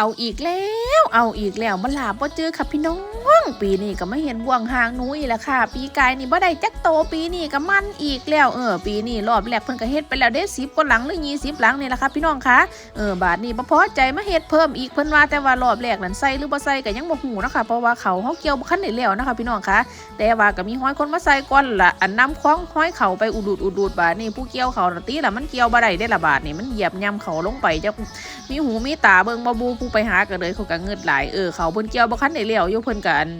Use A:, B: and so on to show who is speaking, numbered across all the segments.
A: เอาอีกแล้ว เอาอีกแล้วมาลาบ่เจอค่ะพี่น้อง ปีนี้ก็ไม่เห็นบ่วงหางนูอีกแล้วค่ะ ปีกายนี่บ่ได้จักโตปีนี้ก็มันอีกแล้วเออปีนี้รอบแรกเพิ่นก็เฮ็ดไปแล้วเด้10กว่าหลังหรือ20หลังนี่แหละค่ะพี่น้องคะเออบาดนี้บ่พอใจมาเฮ็ดเพิ่มอีกเพิ่นว่าแต่ว่ารอบแรกนั้นใส่หรือบ่ใส่ก็ยังบ่ฮู้นะคะเพราะว่าเขาเฮาเกี่ยวบ่คันได้แล้วนะคะพี่น้องคะแต่ว่าก็มีห้อยคนมาใส่ก่อนละอันน้ำคล้องห้อยเขาไปอุดูดอุดูดบาดนี้ผู้เกี่ยวเขาน่ะติละมันเกี่ยวบ่ได้ได้ละบาดนี่มันเหยียบย่ำเขาลงไปจักมีหูมีตาเบิ่งบ่บูผู้ไปหากันเลยเขาก็เงิดหลายเออเขาเพิ่นเกี่ยวบ่คันได้เล้วอยู่เพิ่นก็อัน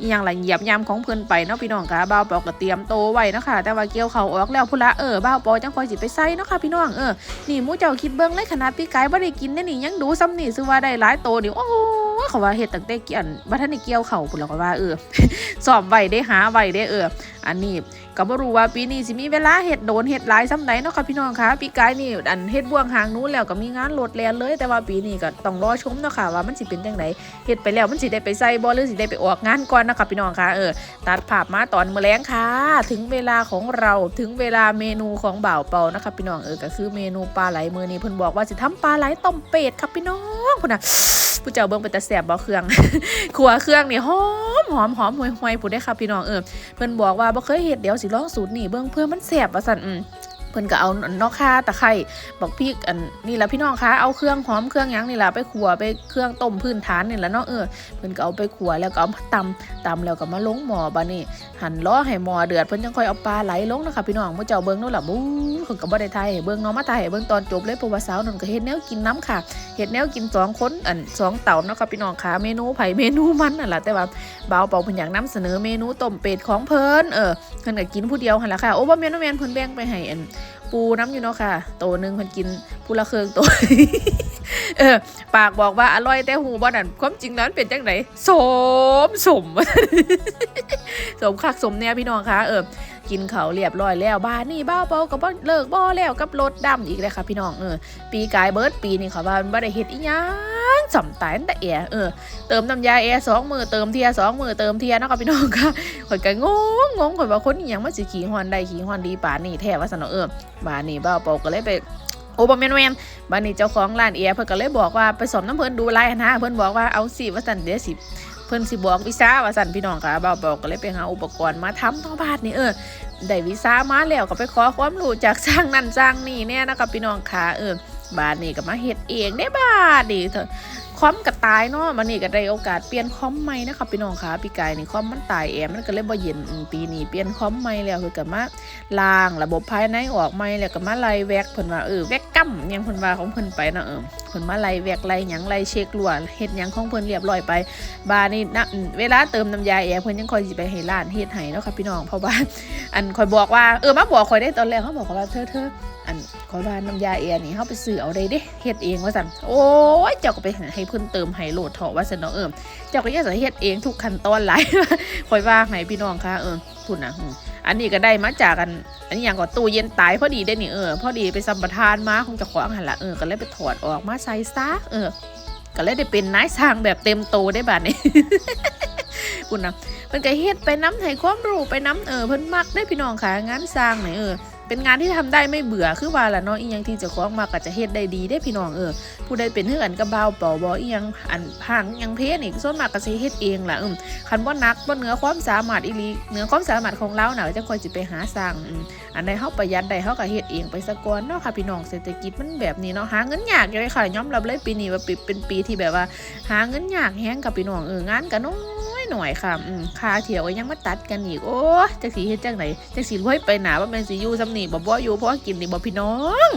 A: อีหยังละเหยียบยามของเพิ่นไปเนาะพี่น้องค่ะบ่าวปอก็เตรียมโตไว้เนาะค่ะแต่ว่าเกี่ยวเขาออกแล้วพุ่นละเออบ่าวปอจังคอยสิไปใส่เนาะค่ะพี่น้องเออนี่หมูเจ้าคิดเบิ่งเลยขนาดพี่ไก่บ่ได้กินได้นี่ยังดูซ้ำนี่ซื้อว่าได้หลายโตนี่โอ้ ยเขาว่าเฮ็ดตั้งแต่เกี่ยนบ่าทันได้เกี่ยวเขาพุ่นแล้วก็ว่าเออซ้อมไว้ได้หาไว้ได้เออ อันนี้ก็บ่รู้ว่าปีนี้สิมีเวลาเฮ็ดโดนเฮ็ดหลายซ้ำใดเนาะค่ะพี่น้องคะปีกายนี่อันเฮ็ดบ่วงหางนู้นแล้วก็มีงานโหลดแลนเลย แต่ว่าปีนี้ก็ต้องรอชมเนาะค่ะว่ามันสิเป็นจังไดเฮ็ดไปแล้วมันสิได้ไปใส่บ่หรือสิได้ไปออกงานก่อนนะคะพี่น้องคะเออตัดภาพมาตอนมื้อแลงค่ะ ถึงเวลาของเราถึงเวลาเมนูของบ่าวเปานะคะพี่น้องเออก็คือเมนูปลาไหลมื้อนี้เพิ่นบอกว่าสิทำปลาไหลต้มเป็ดครับพี่น้องพุ่นน่ะผู้เจ้าเบิ่งเป็นตาสบบ่เครื่องขัวเครื่องนี่หอมหอมหอมห่วยๆผู้ได้อค่ะพี่น้องเออเพิ่นบอกว่าบ่เคยเฮ็ดเดี๋ยวสิลองสูตรนี่เบิ่งเพื่อมันแซ่บว่าซั่นอืม เพิ่นก็เอานอกค่าตะไคร้บอกพริกอันนี่ละพี่น้องคะเอาเครื่องหอมเครื่องยังนี่ละไปขัวไปเครื่องต้มพื้นฐานนี่แหละเนาะเออเพิ่นก็เอาไปขัวแล้วก็เอามาตำตำแล้วก็มาลงหม้อบัดนี้หั่นล้อให้หม้อเดือดเพิ่นจังค่อยเอาปลาไหลลงนะคะพี่น้องมื้อเจ้าเบิ่งโนู่นล่ะบู๊เพิ่นก็บ่ได้ทายให้เบิ่งเนาะมาทายให้เบิ่งตอนจบเลยเพราะว่าสาวนั่นก็เฮ็ดแนวกินน้ำค่ะเฮ็ดแนวกินสองคนอันสองเต่าเนาะค่ะพี่น้องค่ะเมนูไผเมนูมันนั่นล่ะแต่ว่าบ่าวเป่าเพิ่นอยากนำเสนอเมนูต้มเป็ดของเพิ่นเออเพิ่นก็กินผู้เดียวหั่นล่ะค่ะโอ้บ่แม่นบ่แม่นเพิ่นแบ่งไปให้อัน ปูน้ำอยู่เนาะค่ะ โตหนึงคนกินผู้ละเครื่องโตเออปากบอกว่าอร่อยแต่หูบ่นั่นความจริงนั้นเป็นจังไหนสมสมสมคักสมแน่พี่น้องค่ะเออ กินเขาเรียบร้อยแล้วบ้านนี่เบ้าเป่าก็บ่เลิกบ่แล้วกับรถดำอีกเลยค่ะพี่น้องเออปีกายเบิร์ดปีนี่เขาว่ามันบ่ได้เฮ็ดอีหยังสำตายตั้งแต่แอเออเติมน้ำยาแอร์สองมือเติมเทียสองมือเติมเทียเนาะค่ะพี่น้องค่ะข่อยก็งงงงข่อยว่าคนอหยังมาสิขี่ฮอนได้ขี่ฮอนดีป่านนี่แท้ว่าสนอเออบ้านนี่เบ้าเปาก็เลยไปโอ้บ่แม่นแม่นบ้านนี้เจ้าของร้านแอร์เพิ่นก็เลยบอกว่าไปสอบน้ำเพิ่นดูไลน์นะเพิ่นบอกว่าเอาสิว่าซั่นเดี๋ยวสิ เพิ่นสิบอกวิชาว่าซั่นพี่น้องค่ะบ้าวเปาก็เลยไปหาอุปกรณ์มาทำต่อบานนี่เออได้วิชามาแล้วก็ไปขอความรู้จากสร้างนั่นสร้างนี่แน่นะคะพี่น้องค่ะเออบานนี่ก็มาเฮ็ดเองได้บานนี่เถอะคอมก็ตายเนาะมันนี่ก็ได้โอกาสเปลี่ยนคอมใหม่นะคะพี่น้องคะพี่กายนี่คอมมันตายแอร์มันก็เลยบ่เย็นปีนี้เปลี่ยนคอมใหม่แล้วคือก็มา ล้างระบบภายในออกใหม่แล้วก็มาไล่แวกเพิ่นว่าเออแวกกั้มยังเพิ่นว่าของเพิ่นไปเนาะเออเพิ่นมาไล่แวกไล่หยังไล่เช็ครั่วเฮ็ดหยังของเพิ่นเรียบร้อยไปบานี่นะเวลาเติมน้ำยาแอร์เพิ่นยังคอยสิไปให้ร้านเฮ็ดให้เนาะค่ะพี่น้องเพราะว่าอันคอยบอกว่าเออมาบอกคอยได้ตอนแรกเขาบอกว่าเธอเธออันคอยว่าน้ำยาแอร์นี่เขาไปซื้อเอาได้เด้เฮ็ดเองว่าสั่นโอ้ยเจ้าก็ไปให้เพิ่นเติมให้โหลดเถาะว่าสั่นเนาะเออเจ้าก็อยากจะเฮ็ดเองทุกขั้นตอนหลายคอยว่าให้พี่น้องค่ะเออคุณนะอันนี้ก็ได้มาจากกัน อันนี้อย่างก็ตู้เย็นตายพอดีได้นี่เออพอดีไปสัมปทานมาคงจะของหันละเออก็เลยไปถอดออกมาใส่ซะเออ ก็เลยได้เป็นนายสร้างแบบเต็มโตได้บัดนี้คุณนะมันก็เฮ็ดไปน้ำให้ความรู้ไปน้ำเออเพิ่นมักได้พี่น้องค่ะงานสร้างไหนเออ เป็นงานที่ทำได้ไม่เบื่อคือว่าละเนาะอีหยังที่เจ้าของมักก็จะเฮ็ดได้ดีได้พี่น้องเออผู้ใดเป็นเฮือกันกับบ่าเป่าบ่อีหยังอันพังยังเพนี่ส่วนมากก็สิเฮ็ดเองล่ะอืมคันบ่นักบ่เหนือความสามารถอีหลีเหนือความสามารถของเราน่ะจะค่อยสิไปหาสร้างอืมอันใดเฮาประหยัดได้เฮาก็เฮ็ดเองไปซะก่อนเนาะค่ะพี่น้องเศรษฐกิจมันแบบนี้เนาะหาเงินยากอยู่เลยค่ะยอมรับเลยปีนี้ว่าปีเป็นปีที่แบบว่า หาเงินยากแฮงกับพี่น้องเอองานก็น้อย หน่อยค่ะอืมคาเที่ยวก็ยังมาตัดกันอีกโอ้จักสีเฮ็ดจังไหนจักสีรวยไปหนาว่าแม่นสิอยู่ซำนี่บ่บ่อยู่เพราะว่ากินนี่บ่พี่น้อง